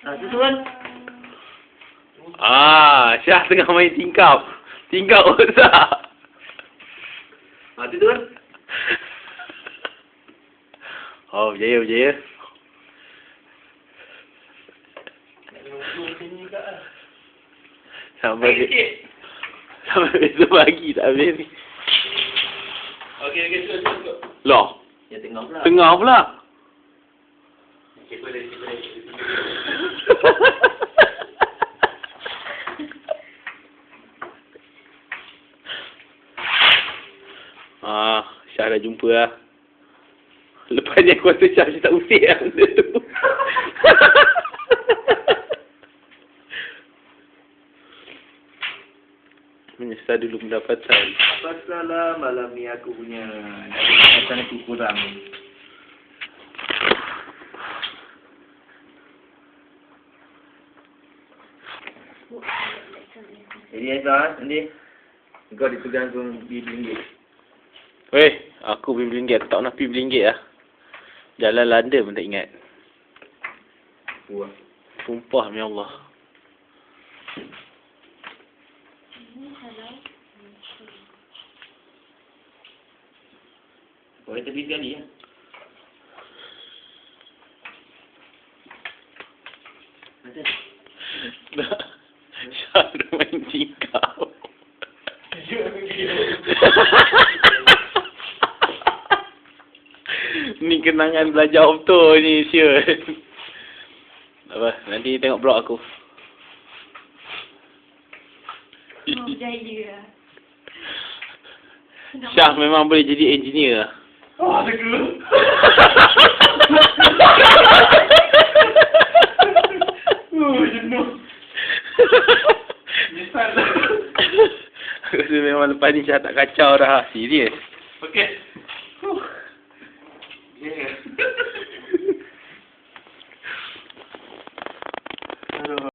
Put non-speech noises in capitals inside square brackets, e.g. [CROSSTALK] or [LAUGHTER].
Ha, tu turun. Ah, Syah tengah main tingkap. Tingkap osak. Ha, tu turun. Oh, berjaya, berjaya. Sampai sikit. [LAUGHS] sampai besok pagi tak habis ni. Okey, okey, turun, turun. Loh, Ya, tengah pula. tengah pula. [LAUGHS] Ah, Syah dah jumpa lah. Lepas ni aku rasa Syah macam tak usik lah benda tu. [LAUGHS] Menyesal dulu pendapatan. Pasalah malam ni aku punya pendapatan aku kurang. Jadi Aizah, nanti kau dipegang tu RM20. Weh, aku pergi beli ringgit. Aku tak nak pergi beli ringgit lah. Jalan London pun tak ingat. Wah. Sumpah, ya Allah. Boleh tepi sekali ya. Macam [LAUGHS] Syah dah main tingkap. ni kenangan belajar auto ni, sure. Apa, nanti tengok blog aku. Oh, berjaya lah. Syah memang boleh jadi engineer lah. Oh, teka. Oh, [LAUGHS] [LAUGHS] Aku rasa memang lepas ni Syah tak kacau dah. Serius. Okey. Huh. Yeah.